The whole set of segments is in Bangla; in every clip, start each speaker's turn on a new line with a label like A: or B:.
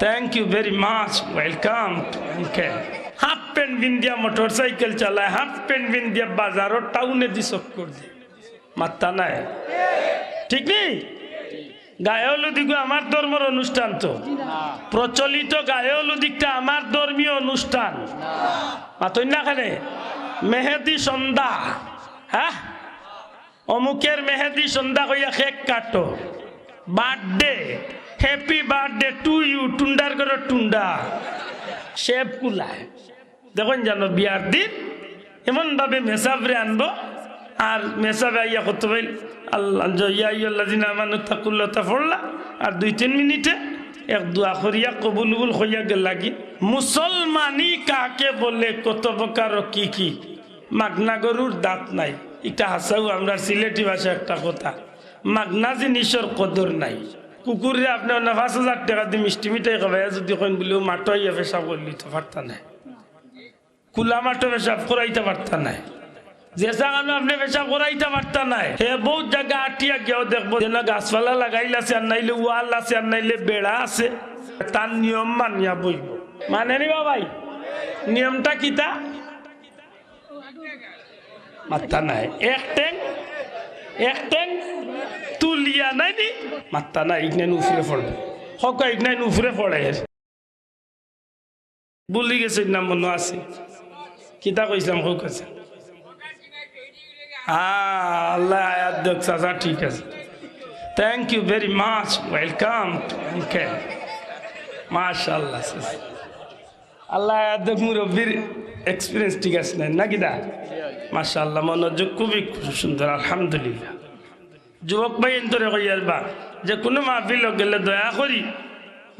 A: Thank you very much welcome half pant Bindiya motorcycle চালায় হাফ প্যান্ট বিন্দিয়া বাজারও টাউনে দি চক্কর দিয়ে মাত্তা নাই ঠিক নেই গায়ে হলুদিকে আমার ধর্মের অনুষ্ঠান তো প্রচলিত গায়ে হলুদিকটা আমার ধর্মীয় অনুষ্ঠান মাতই না খানে মেহেদি সন্ধ্যা হ্যাঁ অমুকের মেহেদি সন্ধ্যা কইয়া কেক কাটো birthday happy birthday to you টুন্ডার করে টুন্ডা। শেপ কুলায়। দেখুন জানো, বিয়ার দিন এমনভাবে মেসাবরে আনব, আর মেসাবে আইয়া কত পাইল আল্লাহ ইয়া ইয়াল্লাদিন আমানু তাকুল্লতা পড়লা আর দুই তিন মিনিটে এক দোয়া করিয়া, কবুল উবুল হইয়া গেল লাগি। মুসলমানি কাকে বলে, কত প্রকার কি কি? মাগনা গরুর দাঁত নাই। এটা হাসাও আমরা সিলেটি ভাষা একটা কথা। মাগনা জিনিসের কদর নাই। কুকুরে আপনি অন্য পাঁচ হাজার টাকা দিয়ে মিষ্টি মিঠাই খাবাই যদি কইন বলেও মাটো ইয়ে পেশাব করলি তো পারতা নাই। কুলা মাটো পেশাব করাইতে পারতা নাই। যে নাই। বহুত আছে বেড়া আছে। নিয়ম মানিয়া বইব। মানে নি নিয়মটা কিতা নাই। এক এক তুলিয়া নাই নি মাত্তা নাই ইগনাইন উফরে পড়বে হকা ইগনাইন উফরে পড়ে বলি গেছে নাম মনে আছে কিতা কইছিলাম হোক আছে আল্লাহ আয়াত দেখ চাচা ঠিক আছে thank you very much welcome okay মাশাল্লাহ আল্লাহ মুরব্বীর এক্সপিরিয়েন্স ঠিক আছে না নাকি দা? মাশাল্লাহ মনোযোগ খুবই সুন্দর, আলহামদুলিল্লাহ। যুবক ভাই এন্তরে কইয়ার বা যে কোনো মাহফিল গেলে দয়া করি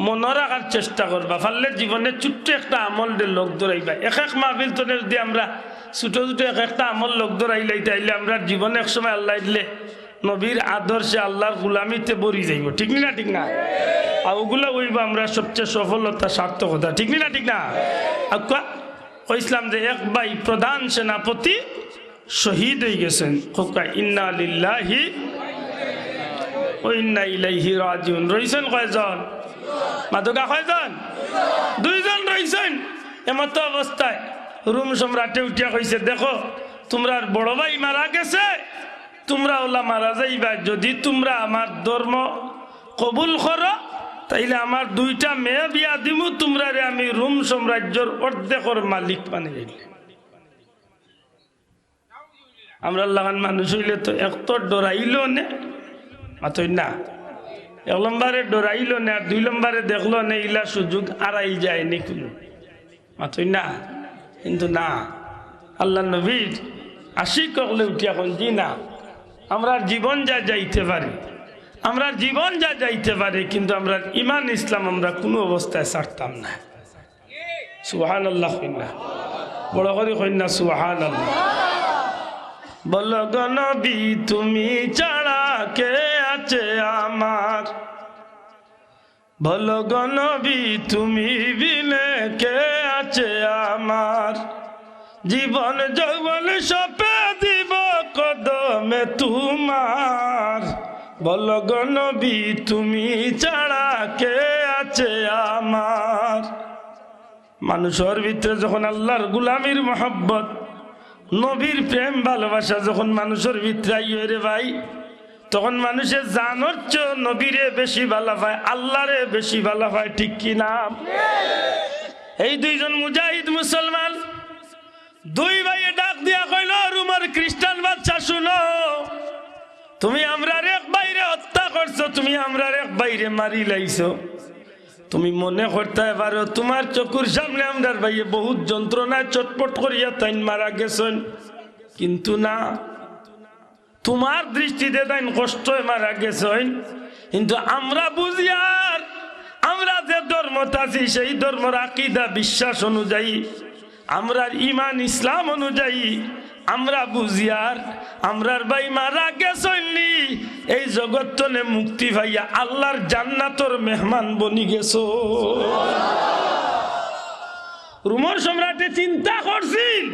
A: মনে রাখার চেষ্টা করবা ফাললে জীবনে ছোট্ট একটা আমল লোক ধরাইবা এক এক মাহফিল তোনে যদি আমরা ছোট ছোট এক একটা আমল লোক ধরাইলাই তাইলে আমরা জীবনে এক সময় আল্লাহ দিলে নবীর আদর্শে আল্লাহর গুলামিতে বরি যাইব। ঠিক না ঠিক না? আর ওগুলো ওইব আমরা সবচেয়ে সফলতা সার্থকতা ঠিক না ঠিক না? কইসলাম যে এক ভাই প্রধান সেনাপতি শহীদ হয়ে গেছেন। খোকা লিল্লাহি ইলাইহি কয়জন? কয়জন? দুইজন তোমরা বড় গেছে। তোমরা ওলা মারা যাইবা। যদি তোমরা আমার ধর্ম কবুল করো তাইলে আমার দুইটা মেয়ে বিয়া দিমু তোমরা রে আমি রুম সাম্রাজ্যর অর্ধেকর মালিক মানে আমরা লাগান মানুষ হইলে তো এক তো ডরাইল নে। মাতই না। এক নম্বরে ডরাইল নে আর দুই নম্বরে দেখল নে, ইলা সুযোগ আড়াই যায় নি কোনো। মাতই না। কিন্তু না, আল্লাহ নবীর আশি করলে উঠিয়া কোন জি না, আমরা জীবন যা যাইতে পারি আমরা জীবন যা যাইতে পারি, কিন্তু আমরা ইমান ইসলাম আমরা কোনো অবস্থায় ছাড়তাম না। সুহান আল্লাহ কন্যা বড় করে কন্যা সুহান আল্লাহ বল গনবি তুমি ছাড়া কে আছে আমার? বল গনবি তুমি বিনে কে আছে আমার? জীবন যৌবন সপে দিব কদমে তোমার। বল গনবি তুমি ছাড়া কে আছে আমার? মানুষের ভিতরে যখন আল্লাহর গুলামির মহব্বত, নবীর প্রেম, ভালোবাসা যখন মানুষের ভিতরে আইয়ে রে ভাই, তখন মানুষের জানোর চেয়ে নবীরে বেশি ভালো পায় আল্লাহরে বেশি ভালো পায় ঠিক কি না? এই দুইজন মুজাহিদ মুসলমান, দুই ভাইয়ে ডাক দিয়া কইল রুমার খ্রিস্টান বাচ্চা শুনো, তুমি হত্যা করছ তুমি আমরা এক বাইরে মারি লাইছো। তুমি মনে করতে পারো তোমার চকুর সামনে আমরার ভাইয়ে বহুত যন্ত্রণায় চটপট করিয়া তাইন মারা গেছেন। কিন্তু না, তোমার দৃষ্টিতে তাইন কষ্ট মারা গেছেন। কিন্তু আমরা বুঝি আর আমরা যে ধর্মত আছি, সেই ধর্মর আকিদা, বিশ্বাস অনুযায়ী আমরা ইমান, ইসলাম অনুযায়ী আমরা বুঝি আর আমরার ভাই মারা গেছনি এই জগৎনে মুক্তি ভাইয়া, আল্লাহর জান্নাতর মেহমান বনি গেছ। রুমর সম্রাটে চিন্তা করছিল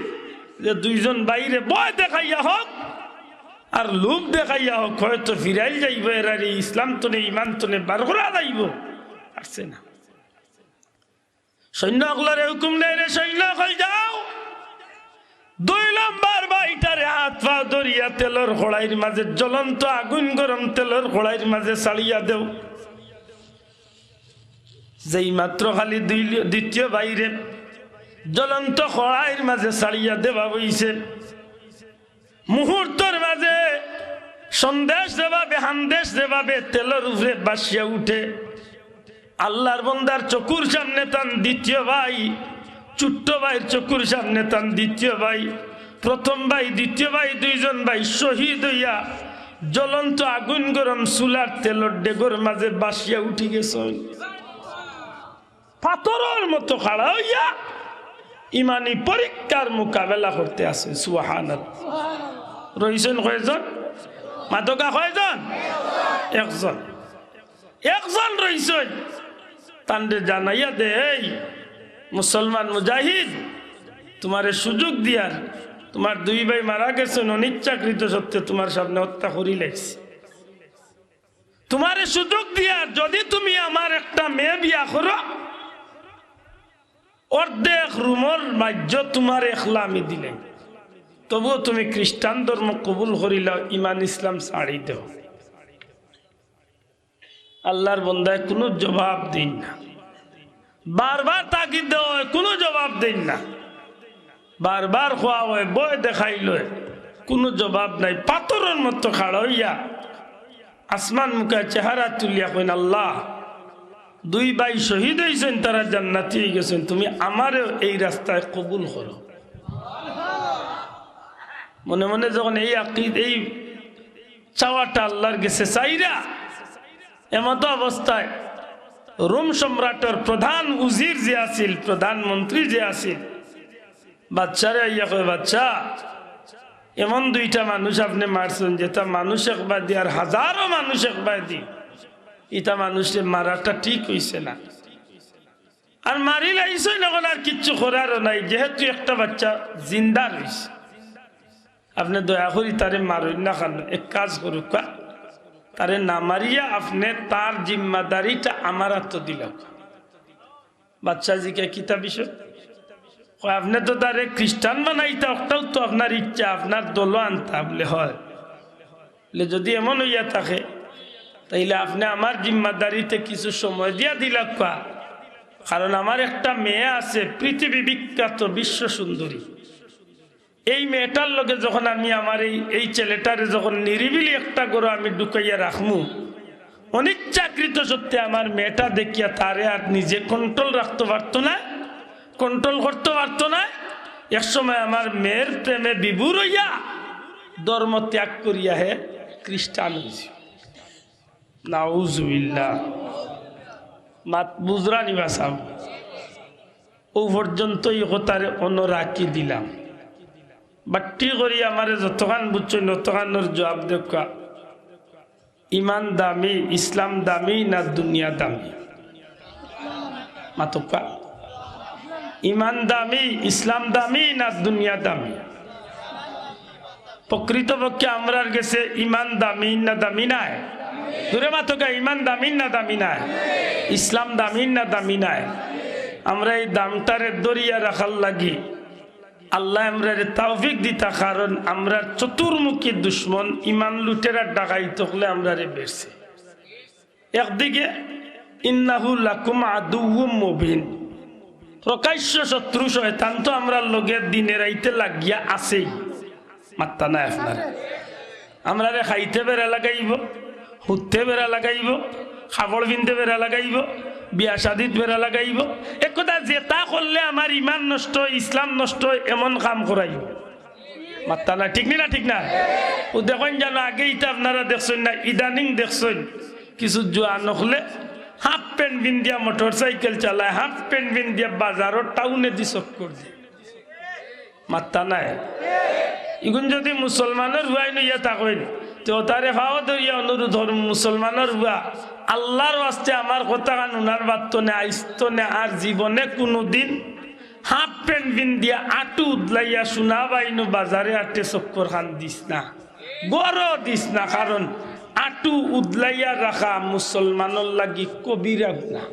A: যে দুইজন বাইরে বয় দেখাইয়া হোক আর লোক দেখাইয়া হোক, হয়তো ফিরাইল যাইব, এর ইসলাম তনে ইমান তনে বার করা যাইব। আসছে না। সৈন্য হুকুম দেয় রে, সৈন্য কই যাও। দুই নম্বর বাইটারে হাত পা দরিয়া তেলর খোড়াইর মাঝে, জ্বলন্ত আগুন গরম তেলর খোড়াইর মাঝে সালিয়া দেও। যেই মাত্র খালি দুই দ্বিতীয় বাইরে, জ্বলন্ত খড়াইর মাঝে সারিয়া দেওয়া বইছে মুহূর্তর মাঝে সন্দেশ দেবাবে হান্দেশ দেবাবে তেলের উপরে বাসিয়া উঠে, আল্লাহর বন্দার চকুর সামনে তান দ্বিতীয় ভাই ছোট্ট ভাইয়ের চকুর সামনে তান দ্বিতীয় ভাই, প্রথম ভাই, দ্বিতীয় ভাই, দুইজন ভাই শহীদ হইয়া জ্বলন্ত আগুন গরম চুলার তেলর ডেগর মাঝে বাসিয়া উঠি গেছে। পাথরের মতো খাড়া হইয়া ইমানি পরীক্ষার মোকাবেলা করতে আছে সুহান রইছেন কয়জন? মাদকা কয়জন? একজন। একজন রইছেন। তান্ডে জানাইয়া দে মুসলমান মুজাহিদ, তোমারে সুযোগ দিয়ার, তোমার দুই ভাই মারা গেছেন অনিচ্ছাকৃত সত্ত্বে তোমার সামনে হত্যা করি লেগছে। তোমারে সুযোগ দিয়ার, যদি তুমি আমার একটা মেয়ে বিয়া করো, অর্ধেক রুমর মাজ্য তোমার এখলা আমি দিলে। তবুও তুমি খ্রিস্টান ধর্ম কবুল করিল ইমান ইসলাম ছাড়ি দেও আল্লাহর বন্দায় কোনো জবাব দিন না। বারবার তাকিদ দেওয়া হয়, কোনো জবাব দিন না। বারবার খোয়া হয় বয় দেখাইল কোনো জবাব নাই, পাথরের মতো খাড় হইয়া আসমান মুখে চেহারা তুলিয়া কইন, আল্লাহ, দুই ভাই শহীদ হয়েছেন তারা জান্নাতি গেছেন, তুমি আমারও এই রাস্তায় কবুল করো। মনে মনে যখন এই আকিদ, এই চাওয়াটা আল্লাহর গেছে চাইরা, এমত অবস্থায় রোম সম্রাটের প্রধান উজির যে আছিল, প্রধানমন্ত্রী যে আছিল, বাচ্চারে ইয়া কয়, বাচ্চা, এমন দুইটা মানুষ আপনি মারছেন, যেটা মানুষ একবার দি আর হাজারো মানুষ একবার দি ইটা মানুষের মারাটা ঠিক হইছে না। আর মারি লাইছে এখন আর কিচ্ছু করারও নাই, যেহেতু একটা বাচ্চা জিন্দা রয়েছে আপনি দয়া করি তারে মারুন না খান এক কাজ করুক তারে না মারিয়া আপনি তার জিম্মাদারিটা আমার হাত দিল বাচ্চা জিকে কিতা বিষয়? আপনি তো তারে খ্রিস্টান বানাইতা, ওটাও তো আপনার ইচ্ছা, আপনার দল আনতা বলে হয়। যদি এমন হইয়া থাকে, তাইলে আপনি আমার জিম্মাদারিতে কিছু সময় দিয়া দিলা কারণ আমার একটা মেয়ে আছে, পৃথিবী বিখ্যাত, বিশ্ব সুন্দরী। এই মেয়েটার লগে যখন আমি আমার এই এই ছেলেটারে যখন নিরিবিলি একটা গরু আমি ঢুকাইয়া রাখমু অনিচ্ছাকৃত সত্যি আমার মেয়েটা দেখিয়া তারে আর নিজে কন্ট্রোল রাখতে পারতো না কন্ট্রোল করতে পারতো না। একসময় আমার মেয়ের প্রেমে বিভুর হইয়া ধর্ম ত্যাগ করিয়া হে খ্রিস্টান হয়েছে নাউজুবিল্লাহ। মাত বুজরা নিবা সাহ ও পর্যন্তই তারে অন্য রাখি দিলাম। বাট্টি করি আমারে যতখান বুঝছ ততখানোর জবাব দেখা ইমান দামি, ইসলাম দামি না দুনিয়া দামি? মাতকা ইমান দামি, ইসলাম দামি না দুনিয়া দামি? প্রকৃতপক্ষে আমরার গেছে ইমান দামি না দামি নাই? দূরে মাতকা ইমান দামি না দামি নাই? ইসলাম দামি না দামি নাই? আমরা এই দামটারে দরিয়া রাখার লাগি। আল্লাহ আমরা তাওফিক দিতা, কারণ আমরা চতুর্মুখী দুশ্মন, ইমান লুটেরা ডাকাই তকলে আমরা রে বেরছে। একদিকে, ইন্নাহু লাকুম আদুউম মুবিন। প্রকাশ্য শত্রু শয়তান তো আমরা লগের দিনে রাইতে লাগিয়া আছেই। মাত্তা নাই আপনার। আমরা খাইতে বেড়া লাগাইব হুতে বেড়া লাগাইব, খাবড় বিনতে বেড়া লাগাইব বিয়া শাদিত বেড়া লাগাইব। একথা জেতা করলে আমার ইমান নষ্ট ইসলাম নষ্ট, এমন কাম করাইব মাত্তা না ঠিক না ঠিক না? ও দেখেন জানো আগে ইটা আপনারা দেখছেন না, ইদানিং দেখছেন, কিছু জোয়া নখলে half pant Bindiya motorcycle চালায়, হাফ প্যান্ট বিন দিয়া বাজারও টাউনে দি চক্কর দিয়ে। মাত্তা নাই ইগুন যদি মুসলমানের হুয়াই নইয়া থাকেন তো তারে ভাও ধরিয়া অনুরোধ মুসলমানের হুয়া আল্লাহর বাস্তে আমার কথা কান উনার বাত্ত নে আইস্ত নে আর জীবনে কোনোদিন হাফ প্যান্ট বিন দিয়া আটু উদলাইয়া শোনা বাইনু বাজারে আটে চক্কর খান দিস না। গড় দিস না কারণ আটু উদলাইয়া রাখা মুসলমানের লাগি কবিরা গুণা।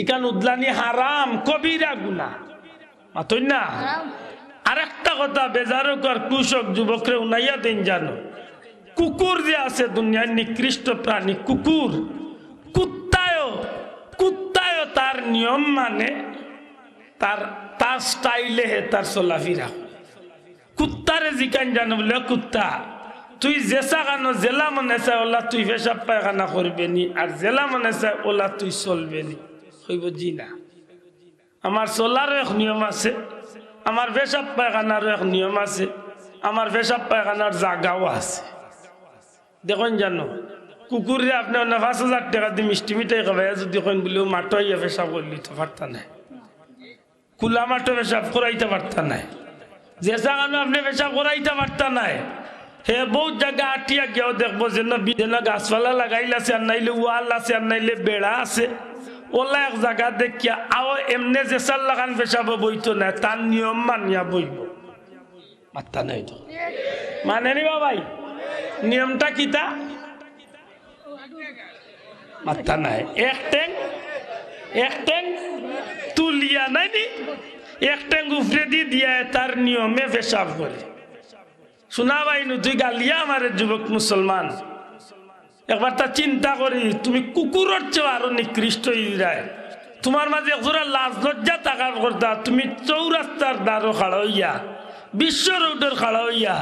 A: ইকান উদলানি হারাম কবিরা গুনা মাতই না? আরেকটা কথা বেজারো কর কৃষক যুবকরে উনাইয়া দিন জানো। কুকুর যে আছে দুনিয়ার নিকৃষ্ট প্রাণী, কুকুর, কুত্তায়ও কুত্তায়ও তার নিয়ম মানে তার তার স্টাইলে হে তার চলাফিরা। কুত্তারে জিকান জানো বলে কুত্তা, তুই জেসা কানো জেলা মনে চাই ওলা তুই পেশাব পায়খানা করবে নি আর জেলা মনে চাই ওলা তুই চলবে নি হইব জি না। আমার চলারও এক নিয়ম আছে, আমার পেশাব পায়খানারও এক নিয়ম আছে, আমার পেশাব পায়খানার জাগাও আছে। দেখুন জানো কুকুরে আপনি না পাঁচ হাজার টাকা দিয়ে মিষ্টি মিঠাই খাবে যদি কোন বলেও মাটো ইয়ে পেশাব করলি তো পারতা নাই। কুলা মাটো পেশাব করাইতে পারতা নাই। যে জাগানো আপনি পেশাব করাইতে পারতা নাই, হে বহুত জায়গা আটিয়া গিয়েও দেখব যে না যেন গাছপালা লাগাইল আছে আর নাইলে ওয়াল আছে আর নাইলে বেড়া আছে। ওলা এক জায়গা দেখিয়া আও এমনে যে সাল লাগান পেশাব বইতো না তার নিয়ম মানিয়া বইব। মাত্তা নাই তো। মানে নিবা ভাই নিয়মটা কিতা মাত্তা নাই। এক ট্যাং এক ট্যাং তুলিয়া নাই নি এক ট্যাং উফরে দিয়া তার নিয়মে পেশাব করে। শোনা ভাই তুই গালিয়া আমার যুবক মুসলমান। একবার তা চিন্তা করি, তুমি কুকুরের চেয়ে আরও নিকৃষ্ট ইরায় তোমার মাঝে একজোড়া লাজ লজ্জা টাকার করতা তুমি চৌরাস্তার দ্বারও খাড়া হইয়া বিশ্ব রোডের খাড়া হইয়া,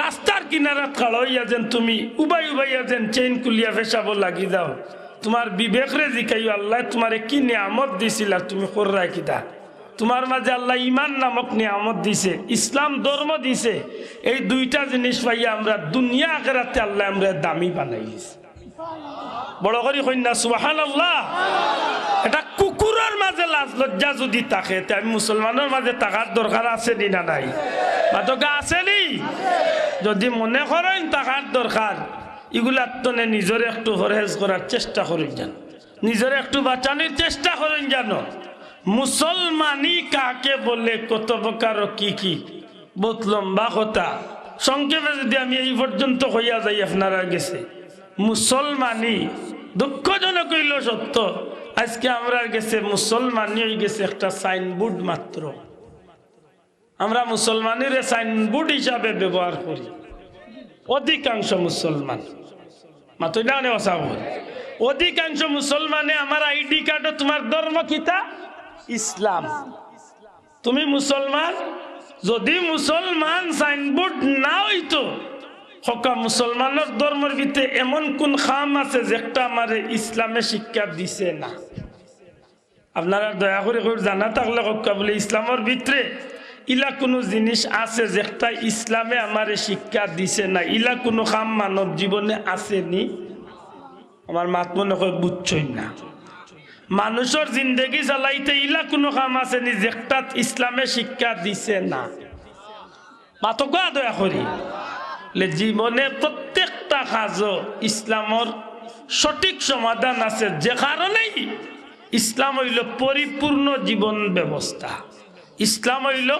A: রাস্তার কিনারাত খাড়া হইয়া যেন তুমি উবাই উবাইয়া যেন চেইন কুলিয়া ফেসাব লাগি যাও। তোমার বিবেক রে জিকাইও আল্লাহ, তোমারে কি নিয়ামত দিছিল তুমি কররা কিতা তোমার মাঝে আল্লাহ ইমান নামক নিয়ামত দিছে, ইসলাম ধর্ম দিছে। এই দুইটা জিনিস পাইয়া আমরা দুনিয়া আখেরাতে আল্লাহ আমরা দামি বানাই দিছে বড় করি কন্যা সুবাহান আল্লাহ লাজ লজ্জা যদি থাকে, তে আমি মুসলমানের মাঝে টাকার দরকার আছে নি না নাই? মাতকা আছে নি যদি মনে করেন টাকার দরকার এগুলার তো নিজের একটু হরহেজ করার চেষ্টা করেন যেন। নিজের একটু বাঁচানোর চেষ্টা করেন জানো মুসলমানি কাকে বলে, কত প্রকার কি কি? বহুত লম্বা কথা। সংক্ষেপে যদি আমি এই পর্যন্ত হইয়া যাই আপনারা গেছে। মুসলমানি দুঃখজনক হইল সত্য। আজকে আমরা গেছে, মুসলমান হয়ে গেছে একটা সাইনবোর্ড মাত্র। আমরা মুসলমানের সাইনবোর্ড হিসাবে ব্যবহার করি। অধিকাংশ মুসলমান। মাত্র না অধিকাংশ মুসলমানে আমার আইডি কার্ডও তোমার ধর্ম কিতা ইসলাম। তুমি মুসলমান? যদি মুসলমান সাইনবোর্ড না হইতো হকা মুসলমানের ধর্মের ভিতরে এমন কোন খাম আছে যেটা আমার ইসলামে শিক্ষা দিছে না? আপনারা দয়া করে জানা থাকলে হকা বলে, ইসলামের ভিতরে ইলা কোনো জিনিস আছে যেটা ইসলামে আমার শিক্ষা দিছে না? ইলা কোনো খাম মানব জীবনে আসেনি আমার মাত মনে হয় বুঝছই না। মানুষের জিন্দগি চালাইতে ইলা কোনো কাম আছে নি যেটা ইসলামে শিক্ষা দিছে না? মাতকা দয়া করি। জীবনে প্রত্যেকটা কাজ ইসলামর সঠিক সমাধান আছে যে কারণেই ইসলাম হইল পরিপূর্ণ জীবন ব্যবস্থা। ইসলাম হইল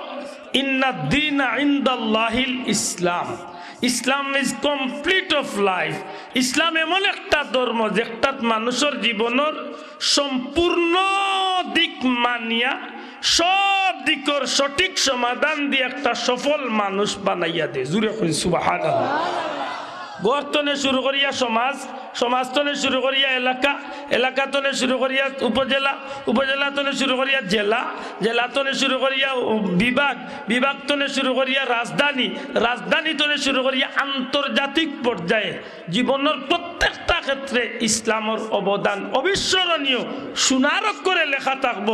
A: ইন্দাল্লাহিল ইসলাম। Islam is complete of life ইসলাম এমন একটা ধর্ম যেটা মানুষের জীবনের সম্পূর্ণ দিক মানিয়া সব দিকর সঠিক সমাধান দিয়ে একটা সফল মানুষ বানাইয়া দে। জুড়ে করি সুবাহ গড়তনে শুরু করিয়া সমাজ সমাজ তনে শুরু করিয়া এলাকা এলাকা তনে শুরু করিয়া উপজেলা উপজেলা তনে শুরু করিয়া জেলা জেলা তনে শুরু করিয়া বিভাগ বিভাগ তনে শুরু করিয়া রাজধানী রাজধানী তনে শুরু করিয়া আন্তর্জাতিক পর্যায়ে। জীবনের প্রত্যেকটা ক্ষেত্রে ইসলামের অবদান অবিস্মরণীয়। সুনারক করে লেখা থাকব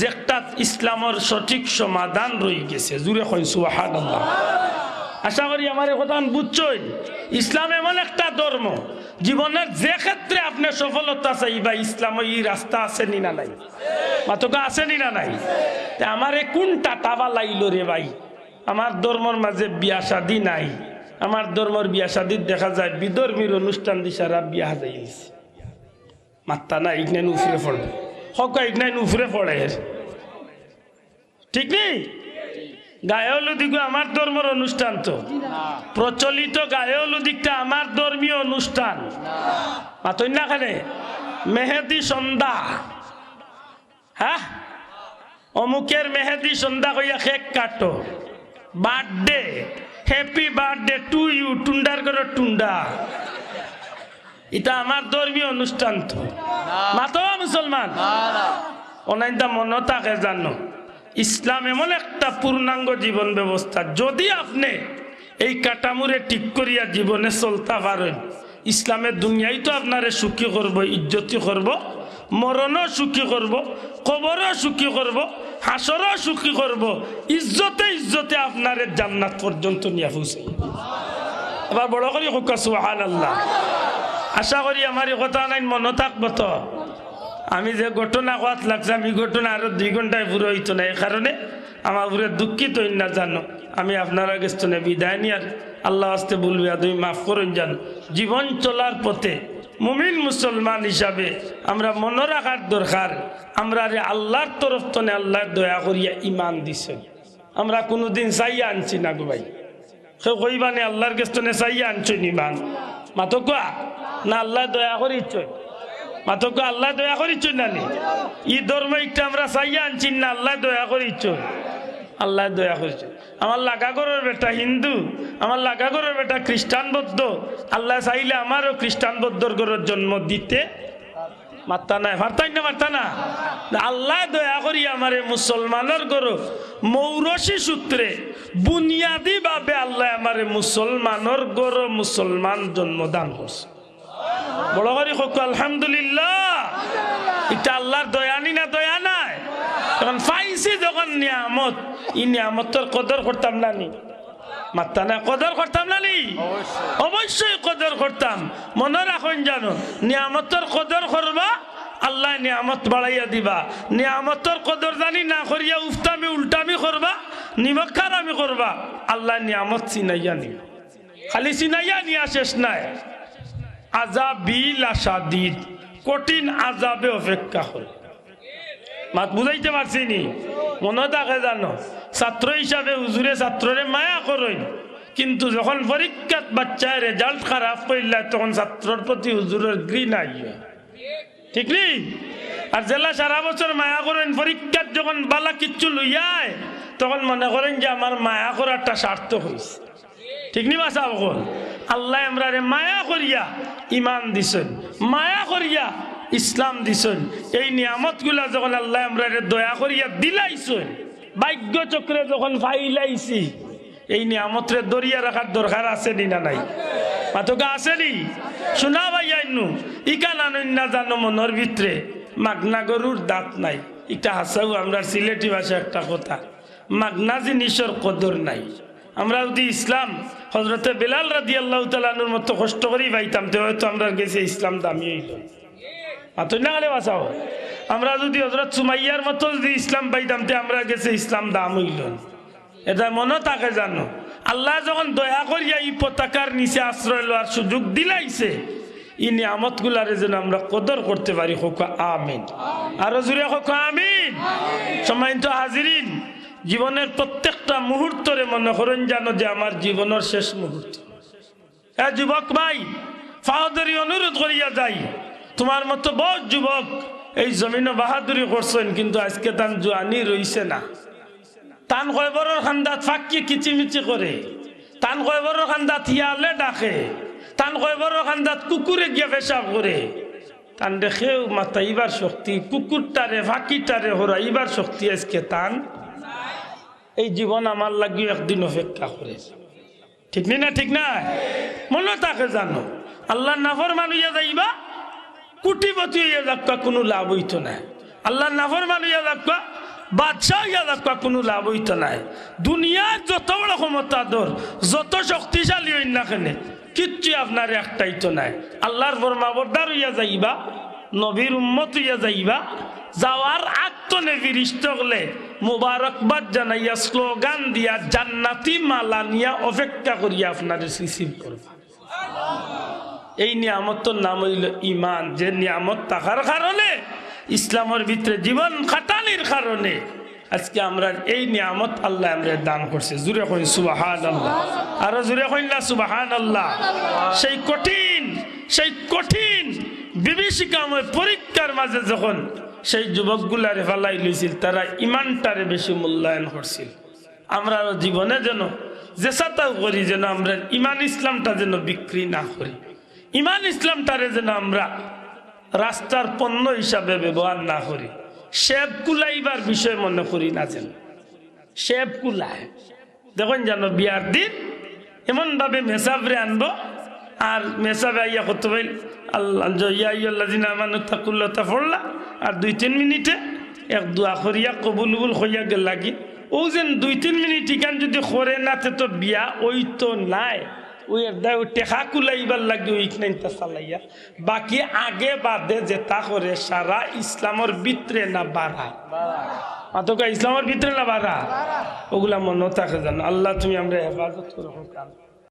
A: যেটা ইসলামের সঠিক সমাধান রয়ে গেছে। জুড়ে হয় সুহান আশা করি আমার কথা বুঝছই ইসলাম এমন একটা ধর্ম, জীবনের যে ক্ষেত্রে আপনার সফলতা চাইবা, ইসলাম এই রাস্তা আছে নি না নাই? মাতকা আছে নি না নাই আমার কোনটা টাবা লাইল রে ভাই? আমার ধর্মর মাঝে বিয়া শাদি নাই। আমার ধর্মর বিয়া শাদির দেখা যায় বিধর্মীর অনুষ্ঠান দিশারা বিয়া যাইছে মাত্তা না, ইগনাইন উফরে পড়বে। হকা ইগনাইন উফরে পড়ে ঠিক নেই? গায়লুদিক আমার ধর্মের অনুষ্ঠান তো। প্রচলিত গায়লুদিকটা আমার ধর্মীয় অনুষ্ঠান। মাতই না খানে? মেহেদি সন্ধ্যা। অমুকের মেহেদি সন্ধ্যা হইয়া খেক কাটো। Birthday. Happy birthday to you টুন্ডার করে, টুন্ডা। এটা আমার ধর্মীয় অনুষ্ঠান তো। মাতো মুসলমান। অনাইন্দা মনে থাকে জানো, ইসলাম এমন একটা পূর্ণাঙ্গ জীবন ব্যবস্থা। যদি আপনি এই কাটামুরে ঠিক করিয়া জীবনে চলতে পারেন, ইসলামের দুনিয়ায় তো আপনারে সুখী করব, ইজ্জতি করব, মরণও সুখী করব, কবরও সুখী করব হাসরও সুখী করব। ইজ্জতে ইজ্জতে আপনারে জান্নাত পর্যন্ত নিয়ে পৌঁছে এবার বড় করি হোক সুহান আল্লাহ আশা করি আমার কথা নাই মনে থাকব তো। আমি যে ঘটনা কোয়াত লাগছে, আমি ঘটনা আরও দুই ঘন্টায় পুরো হইতো না এই কারণে আমার পুরো দুঃখিত না জানো। আমি আপনার স্তনে বিদায় নিয়ে আল্লাহ আসতে বলবি তুমি মাফ করুন জানো। জীবন চলার পথে মুমিন মুসলমান হিসাবে আমরা মনে রাখার দরকার, আমরা রে আল্লাহর তরফ তনে আল্লাহ দয়া করিয়া ইমান দিছে। আমরা কোনোদিন চাইয়া আনছি না গো ভাই। সে কইবানে আল্লাহর গেস্তনে চাইয়া আনছো ইমান মাতো কোয়া? না আল্লাহ দয়া করিছ? মাতক আল্লাহ দয়া করিছ না নি? ই ধর্ম একটা আমরা চাইয়া আনছি না আল্লাহ দয়া করিছ? আল্লাহ দয়া করিছ। আমার লাগাগরের বেটা হিন্দু, আমার লাগাগরের বেটা খ্রিস্টান বৌদ্ধ, আল্লাহ চাইলে আমারও খ্রিস্টান বৌদ্ধর ঘরের জন্ম দিতে মাত্তা নাই। না, মারতা না। আল্লাহ দয়া আল্লাহ করি হোক আলহামদুলিল্লাহ। এটা আল্লাহর দয়ানি না দয়া নাই? পাইছি যখন নিয়ামত। ই নিয়ামতর কদর করতাম না নি? মাত্তা না কদর করতাম না নি? অবশ্যই। কদর করতাম। মনে রাখুন জানো নিয়ামতর কদর করবা আল্লাহ নিয়ামত বাড়াইয়া দিবা। নিয়ামতর কদর জানি না করিয়া উফতামি উল্টামি করবা নিমক্ষার আমি করবা আল্লাহ নিয়ামত চিনাইয়া নি খালি চিনাইয়া নিয়া শেষ নাই। আজাবিল কঠিন আজাবে অপেক্ষা করে মাত বুঝাইতে পারছি নি। মনে থাকে জানো। ছাত্র হিসাবে হুজুরে ছাত্ররে মায়া করই কিন্তু যখন পরীক্ষাত বাচ্চায় রেজাল্ট খারাপ করলে তখন ছাত্রর প্রতি হুজুরের ঘৃণ ঠিক নি? আর জেলা সারা বছর মায়া করেন পরীক্ষার যখন বালা কিচ্ছু লইয়ায়, তখন মনে করেন যে আমার মায়া করাটা সার্থক হয়েছে ঠিক নি বাসা আল্লাহ আমরা মায়া করিয়া ইমান দিছেন। মায়া করিয়া ইসলাম দিছেন। এই নিয়ামতগুলা যখন আল্লাহ আমরা দয়া করিয়া দিলাইছেন ভাগ্য চক্রে যখন ফাইলাইছি, এই নিয়ামতরে দরিয়া রাখার দরকার আছে নি না নাই? মাতকা আছে নি শোনা ভাই আইনু ইকা নানুন না জানো মনের ভিতরে, মাগনা গরুর দাঁত নাই। এটা হাসাও, আমরা সিলেটি ভাষা একটা কথা, মাগনা জিনিসের কদর নাই। আমরা যদি ইসলাম হজরতে বেলাল রাদি আল্লাহ তালুর মতো কষ্ট করেই পাইতাম তো হয়তো আমরা গেছি ইসলাম দামি হইল। মাতুই না গেলে বাঁচাও। আমরা যদি হজরত সুমাইয়ার মতো যদি ইসলাম পাইতাম তো আমরা গেছে ইসলাম দাম হইল। এটা মনে থাকে জানো। আল্লাহ যখন দয়া করিয়া এই পতাকার নিচে আশ্রয় লওয়ার সুযোগ দিলাইছে এই নিয়ামত গুলারে যেন আমরা কদর করতে পারি। হোক আমিন। আরও জুড়ে হোক আমিন। সম্মানিত হাজিরিন জীবনের প্রত্যেকটা মুহূর্তরে মনে করেন জানো যে আমার জীবনের শেষ মুহূর্ত। হ্যাঁ যুবক ভাই ফাহদারি অনুরোধ করিয়া যাই। তোমার মতো বহুত যুবক এই জমিনে বাহাদুরি করছেন, কিন্তু আজকে তান জোয়ানি রইছে না। তান কয়বরের খান্দাত ফাঁকি কিচিমিচি করে। তান কয়বরের খান্দাত হিয়ালে ডাকে। তান কয়বরের খান্দাত কুকুরে গিয়া পেশাব করে। তান দেখেও মাতাইবার শক্তি, কুকুরটারে, ফাঁকিটারে হরাইবার শক্তি আজকে তান। এই জীবন আমার লাগিও একদিন অপেক্ষা করে। ঠিক নি ঠিক না মনে তাকে জানো আল্লাহ নাফর মানুয়া যাইবা কুটিপতি হইয়া যাক্কা কোনো লাভ হইতো না। আল্লাহ নাফর মানুয়া যাক্কা বাদশাহ হইয়া যাক্কা কোনো লাভ হইতো নাই দুনিয়ার যত বড় ক্ষমতাধর যত শক্তিশালী হইন না কেনে, কিচ্ছু আপনার একটাই তো নাই। আল্লাহর ফরমাবদার হইয়া যাইবা, নবীর উম্মত হইয়া যাইবা, যাওয়ার আত্মনে ফিরিষ্ট হলে মুবারকবাদ জানাইয়া, স্লোগান দিয়া, জান্নাতি মালা নিয়া অপেক্ষা করিয়া আপনার রিসিভ করবা। এই নিয়ামতর নাম হইল ইমান। যে নিয়ামত থাকার কারণে, ইসলামের ভিতরে জীবন খাটানির কারণে আজকে আমরা এই নিয়ামত আল্লাহ আমরা দান করছে। জুড়ে কই সুবাহান আল্লাহ আরও জুড়ে কইন না সুবাহান আল্লাহ সেই কঠিন সেই কঠিন বিভীষিকাময় পরীক্ষার মাঝে যখন সেই যুবকগুলারে ফালাই লইছিল, তারা ইমানটারে বেশি মূল্যায়ন করছিল। আমরা জীবনে যেন জেসাতাও করি, যেন আমরা ইমান ইসলামটা যেন বিক্রি না করি। ইমান ইসলামটারে যেন আমরা রাস্তার পণ্য হিসাবে ব্যবহার না করি। শেব কুলাইবার বিষয় মনে করি না যেন। শেব কুলায়। দেখুন জানো বিয়ার দিন এমনভাবে মেসাবরে আনব আর মেসাবে আইয়া করতে পারি আল্লাহ ইয়াইয়াল্লাদিনা মানুষ তাকুল্লতা পড়লা আর দুই তিন মিনিটে এক দোয়া করিয়া কবুল উবুল হইয়া গেল লাগি। ও যেন দুই তিন মিনিট ইকান যদি করে না তো বিয়া ওই তো নাই। ওই ওই টেকা কুলাইবার লাগে ওই চালাইয়া। বাকি আগে বাদে যেটা করে সারা ইসলামের ভিতরে না বাড়া। মাতকা ইসলামের ভিতরে না বাড়া? ওগুলা মনে থাকে জানো আল্লাহ তুমি আমরা হেফাজত করো